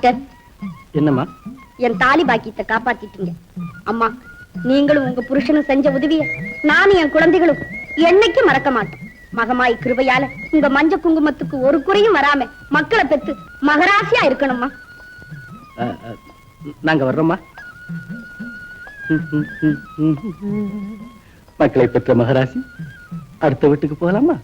Doctor. என்னம்மா? என் தாலி பாக்கியத்தை காப்பாத்திட்டீங்க. அம்மா நீங்களும் உங்க புருஷனும் செஞ்ச உதவிய நானும் என் குழந்தைகளும் என்னைக்கும் மறக்க மாட்டோம். மகமாய் கிருபையால உங்க மஞ்ச குங்குமத்துக்கு ஒரு குறையும் வராம மக்களை பெத்து மகராசியா இருக்கணும்மா. நாங்க வர்றோம்மா. மக்களை பெற்ற மகராசி அடுத்த வீட்டுக்கு போகலாமா?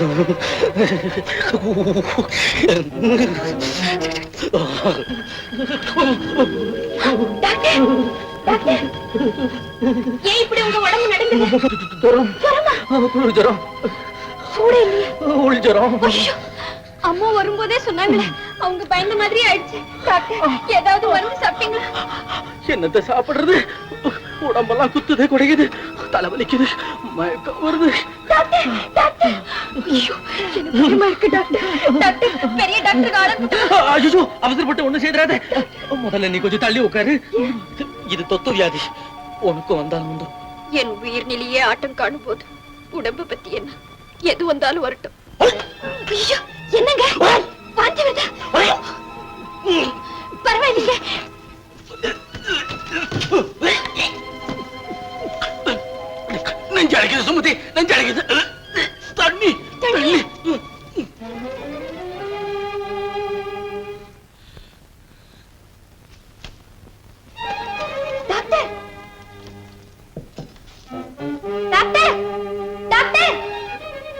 ஏன் இப்படி உங்க உடம்பு நடுங்குது? ஜுரம். குளிர் ஜுரம். சூடு இல்லையா. உள் ஜுரம். அம்மா வரும்போதே சொன்னாங்களே அவங்க பயந்த மாதிரி ஆயிடுச்சு. டாக்டர் ஏதாவது மருந்து சாப்பிட்டீங்களா? என்னத்தை சாப்பிடுறது? உடம்பெல்லாம் குத்துது குடையுது தலைவலிக்குது மயக்கம் வருது. அவசரப்பட்டு ஒண்ணு செய்யறாத முதல்ல நீ கொஞ்சம் தள்ளி உட்காரு. இது தொத்து வியாதி. உனக்கும் வந்தாலும் உண்டு. என் உயிர்நிலையே ஆட்டம் காணும் போது உடம்பு பத்தி என்ன? எது வந்தாலும் வரட்டும். என்னங்க? வாந்தி நெஞ்சு சுமதி நெஞ்சு அடைக்குது தண்ணி. தண்ணி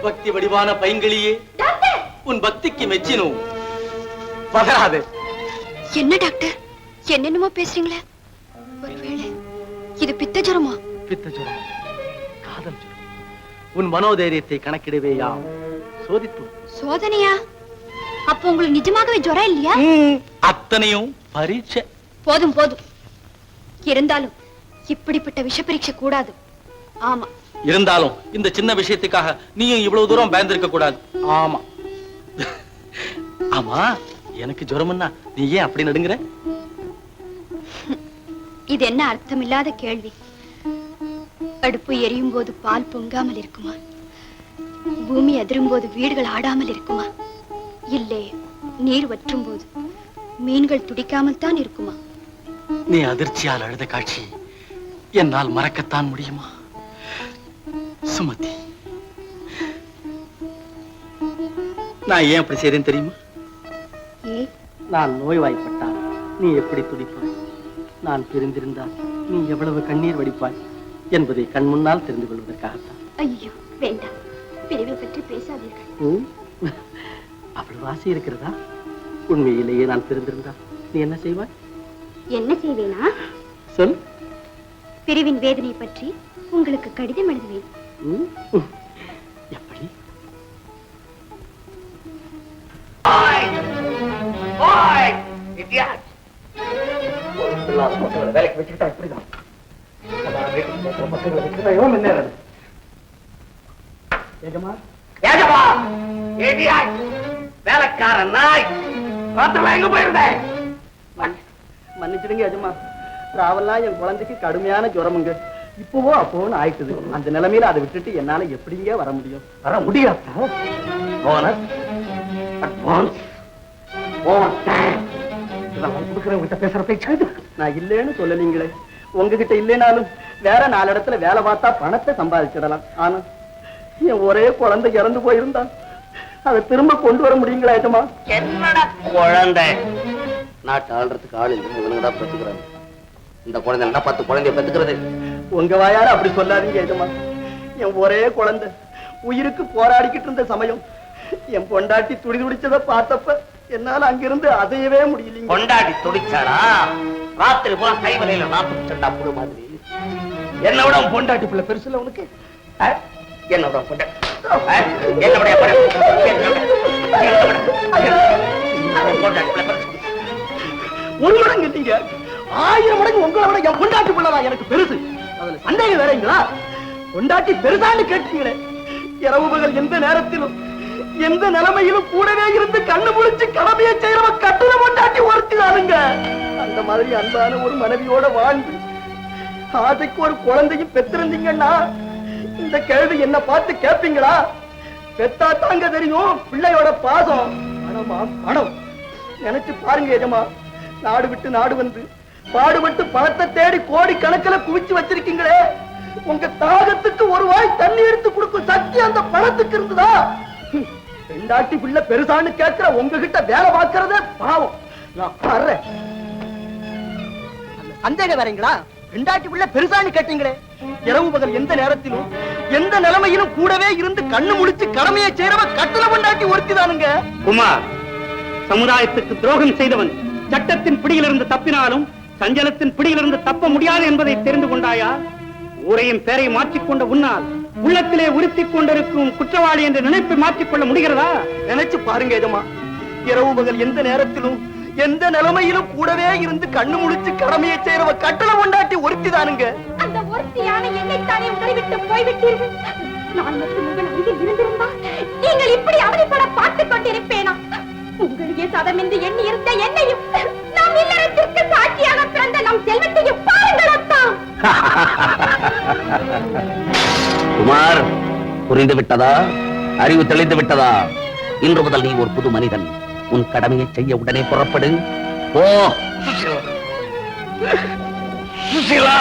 பக்தி வடிவான பைங்கிளியே உன் பக்திக்கு மெச்சினோம். பகராது என்ன டாக்டர்? என்னென்னமோ பேசுறீங்களே? ஒருவேளை இது பித்த ஜுரமா பித்த ஜுரம். காதல் உன் மனோதைரியத்தை கணக்கிடவே யாம் சோதித்தோம் சோதனையா? அப்போ உங்களுக்கு நிஜமாகவே ஜுரம் இல்லையா? அத்தனையும் பரீட்சை. போதும் போதும். இருந்தாலும் இப்படிப்பட்ட விஷ பரீட்சை கூடாது. ஆமா. இருந்தாலும் இந்த சின்ன விஷயத்துக்காக நீயும் இவ்வளவு தூரம் பயந்திருக்க கூடாது. ஆமா. ஆமா எனக்கு ஜுரம்னா நீ ஏன் அப்படி நடுங்குற? இது என்ன அர்த்தமில்லாத கேள்வி? அடுப்பு எரியும் போது பால் பொங்காமல் இருக்குமா? பூமி அதிரும் போது வீடுகள் ஆடாமல் இருக்குமா? இல்லை நீர் வற்றும் போது மீன்கள் துடிக்காமல் தான் இருக்குமா? நீ அதிர்ச்சியால் அழுத காட்சி என்னால் மறக்கத்தான் முடியுமா? சுமதி நான் ஏன் அப்படி செய்றேன் தெரியுமா? நான் நோய்வாய்ப்பட்டால் நீ எப்படி துடிப்பாய்? நான் பிரிந்திருந்தால் நீ எவ்வளவு கண்ணீர் வடிப்பாய்? என்பதை கண் முன்னால் தெரிந்து கொள்வதற்காகத்தான். ஐயோ வேண்டாம். பிரிவை பற்றி பேசாதீர்கள். ம்? அவ்வளவு ஆசை இருக்கிறதா? உண்மையிலேயே நான் பிரிந்திருந்தால் நீ என்ன செய்வாய்? என்ன செய்வேனா? சொல். பிரிவின் வேதனை பற்றி உங்களுக்கு கடிதம் எழுதுவேன். ம்? எப்படி? வேலைக்கு வச்சுக்கிட்டா இப்படிதான். வேலைக்காரன் நாய்! ராத்திரில எங்க போயிருந்தேன்? மன்னிச்சிடுங்க எஜமா. ராவெல்லாம் என் குழந்தைக்கு கடுமையான ஜுரமுங்க. இப்பவோ அப்போன்னு ஆயிட்டுது. அந்த நிலைமையில அதை விட்டுட்டு என்னால எப்படிங்க வர முடியும்? வர முடியாது? போனஸ் அட்வான்ஸ் நான் கொடுக்குறவங்கிட்ட பேசுற பேச்சு. நான் இல்லைன்னு சொல்லலீங்களே உங்ககிட்ட இல்லைனாலும் வேற நாலு இடத்துல வேலை பார்த்தா பணத்தை சம்பாதிச்சிடலாம். ஆனா என் ஒரே குழந்தை இறந்து போயிருந்தா அதை திரும்ப கொண்டு வர முடியுங்களா என்னடா குழந்தை? நாட்டு ஆள்றதுக்கு ஆள் இல்லை இவனுங்க தான் இந்த குழந்தை என்ன பத்து குழந்தைய பெத்துக்கிறது உங்க வாயார அப்படி சொல்லாதீங்க ஏஜமா என் ஒரே குழந்தை உயிருக்கு போராடிக்கிட்டு இருந்த சமயம் என் பொண்டாட்டி துடி துடிச்சதை பார்த்தப்ப என்னால அங்கிருந்து அதையவே முடியலீங்க. கொண்டாடி துடிச்சாடா ராத்திரி பூரா கை வலையில நாற்பது சண்டா புழு மாதிரி. என்ன விட பொண்டாட்டி பிள்ளை பெருசுல உனக்கு? ஆ? என்ன விட பொண்டாட்டி ஆ? ஒரு மடங்கு நீங்க ஆயிரம் மடங்கு உங்களை விட என் பொண்டாட்டி பிள்ளைதான் எனக்கு பெருசு. அதுல சந்தேகம் வேறீங்களா பொண்டாட்டி பெருசான்னு கேட்டீங்களே. இரவு பகல் எந்த நேரத்திலும் எந்த நிலைமையிலும் கூடவே இருந்து கண்ணு முடிச்சு கடமையை செய்யறவ கட்டுல பொண்டாட்டி ஒருத்திதானுங்க அந்த மாதிரி அன்பான ஒரு மனைவியோட வாழ்ந்து ஆசைக்கு ஒரு குழந்தையும் பெற்றிருந்தீங்கன்னா இந்த கேள்வி என்ன பார்த்து கேட்பீங்களா? பெத்தா தாங்க தெரியும் பிள்ளையோட பாசம். பணமா பணம் நினைச்சு பாருங்க எஜமா நாடு விட்டு நாடு வந்து பாடுபட்டு பணத்தை தேடி கோடி கணக்கில் குவிச்சு வச்சிருக்கீங்களே. உங்க தாகத்துக்கு ஒரு வாய் தண்ணி எடுத்து கொடுக்கும் சக்தி அந்த பணத்துக்கு இருந்ததா? ரெண்டாட்டி பிள்ளை பெருசான்னு கேட்கிற உங்ககிட்ட வேலை பார்க்கறதே பாவம். நான் பாடுறேன் அந்த சந்தேகம் வரீங்களா பெண்டாட்டி பிள்ளை பெருசான்னு கேட்டீங்களே. இரவு பகல் எந்த நேரத்திலும் எந்த நிலைமையிலும் கூடவே இருந்து கண்ணு முழிச்சு கடமையை செய்யறவ கட்டளை பொண்டாட்டி ஒருத்திதானுங்க. குமார் சமுதாயத்துக்கு துரோகம் செய்தவன் சட்டத்தின் பிடியிலிருந்து தப்பினாலும் சஞ்சலத்தின் பிடியிலிருந்து தப்ப முடியாது என்பதை தெரிந்து கொண்டாயா? ஊரையும் பேரையும் மாற்றிக்கொண்ட உன்னால் உள்ளத்திலே உறுத்திக் கொண்டிருக்கும் குற்றவாளி என்ற நினைப்பை மாற்றிக்கொள்ள முடிகிறதா? நினைச்சு பாருங்க எஜமா. இரவு பகல் எந்த நேரத்திலும் எந்த நிலைமையிலும் கூடவே இருந்து கண்ணு முழிச்சு கடமையை செய்யறவ கட்டளை கொண்டாட்டி ஒருத்திதானுங்க. அந்த ஒருத்தியான என்னைத்தானே உங்களை விட்டு போய்விட்டீர்கள்? நான் மட்டும் உங்கள் அருகில் இருந்திருந்தால் நீங்கள் இப்படி அவதிப்பட பார்த்துக் கொண்டிருப்பேனா? உங்களையே சதம் என்று எண்ணி இருந்த என்னையும் நம் இல்லறத்திற்கு சாட்சியாக பிறந்த நம் செல்வத்தையும் பாருங்கள் அத்தா. குமார் புரிந்து விட்டதா அறிவு தெளிந்து விட்டதா இன்று முதல் நீ ஒரு புது மனிதன். உன் கடமையை செய்ய உடனே புறப்படு. ஓ சுசிலா!